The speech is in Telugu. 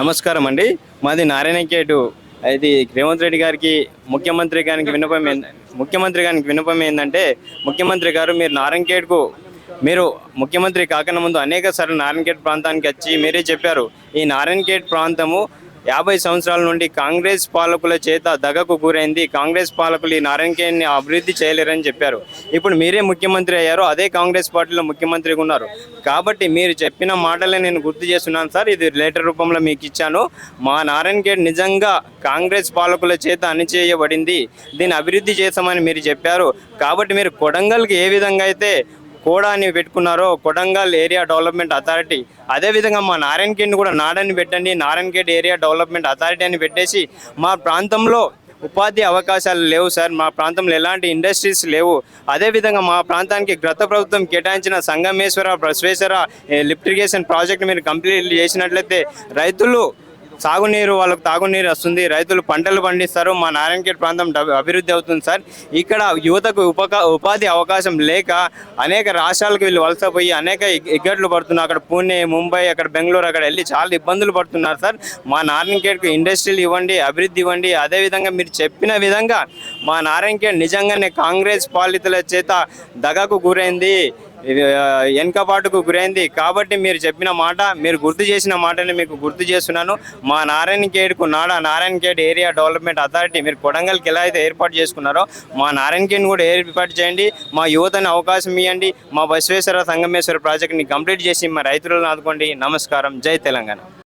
నమస్కారం అండి. మాది నారాయణకేటు. ఇది రేవంత్ రెడ్డి గారికి ముఖ్యమంత్రి గారికి విన్నపం ఏం- ముఖ్యమంత్రి గారికి విన్నపం ఏంటంటే ముఖ్యమంత్రి గారు మీరు నారాయణకేట్కు మీరు ముఖ్యమంత్రి కాకన ముందు అనేక సార్లు నారాయణకేట్ ప్రాంతానికి వచ్చి మీరే చెప్పారు. ఈ నారాయణకేట్ ప్రాంతము యాభై సంవత్సరాల నుండి కాంగ్రెస్ పాలకుల చేత దగకు గురైంది. కాంగ్రెస్ పాలకులు ఈ నారాయణఖేడ్ని అభివృద్ధి చేయలేరని చెప్పారు. ఇప్పుడు మీరే ముఖ్యమంత్రి అయ్యారు. అదే కాంగ్రెస్ పార్టీలో ముఖ్యమంత్రిగా ఉన్నారు. కాబట్టి మీరు చెప్పిన మాటలే నేను గుర్తు చేస్తున్నాను సార్. ఇది లేటర్ రూపంలో మీకు ఇచ్చాను. మా నారాయణఖేడ్ నిజంగా కాంగ్రెస్ పాలకుల చేత అణిచేయబడింది. దీన్ని అభివృద్ధి చేస్తామని మీరు చెప్పారు. కాబట్టి మీరు కొడంగల్కి ఏ విధంగా అయితే కోడాని పెట్టుకున్నారో కొడంగల్ ఏరియా డెవలప్మెంట్ అథారిటీ. అదేవిధంగా మా నారాయణఖేడ్ని కూడా నాడని పెట్టండి. నారాయణఖేడ్ ఏరియా డెవలప్మెంట్ అథారిటీ అని పెట్టేసి మా ప్రాంతంలో ఉపాధి అవకాశాలు లేవు సార్. మా ప్రాంతంలో ఎలాంటి ఇండస్ట్రీస్ లేవు. అదేవిధంగా మా ప్రాంతానికి గత ప్రభుత్వం కేటాయించిన Sangameshwara Basaveshwara lift irrigation project మీరు కంప్లీట్ చేసినట్లయితే రైతులు సాగునీరు వాళ్ళకు తాగునీరు వస్తుంది. రైతులు పంటలు పండిస్తారు. మా నారాయణఖేడ్ ప్రాంతం అభివృద్ధి అవుతుంది సార్. ఇక్కడ యువతకు ఉపకా ఉపాధి అవకాశం లేక అనేక రాష్ట్రాలకు వీళ్ళు వలసపోయి అనేక ఇగ్గట్లు పడుతున్నారు. అక్కడ పూణే ముంబై అక్కడ బెంగళూరు అక్కడ వెళ్ళి చాలా ఇబ్బందులు పడుతున్నారు సార్. మా నారాయణఖేడ్కు ఇండస్ట్రీలు ఇవ్వండి అభివృద్ధి ఇవ్వండి. అదేవిధంగా మీరు చెప్పిన విధంగా మా నారాయణఖేడ్ నిజంగానే కాంగ్రెస్ పాలితుల చేత దగకు గురైంది. ఇది, ఆ, వెనుకబాటుకు గురైంది. కాబట్టి మీరు చెప్పిన మాట మీరు గుర్తు చేసిన మాటని మీకు గుర్తు చేస్తున్నాను. మా నారాయణ ఖేడ్కు నాడా Narayan Khed area development authority మీరు కొడంగల్కి ఎలా అయితే ఏర్పాటు చేసుకున్నారో మా నారాయణ ఖేడ్ని కూడా ఏర్పాటు చేయండి. మా యువతని అవకాశం ఇవ్వండి మా బసవేశ్వర సంగమేశ్వర ప్రాజెక్ట్ని కంప్లీట్ చేసి మా రైతులను ఆదుకోండి. నమస్కారం. జై తెలంగాణ.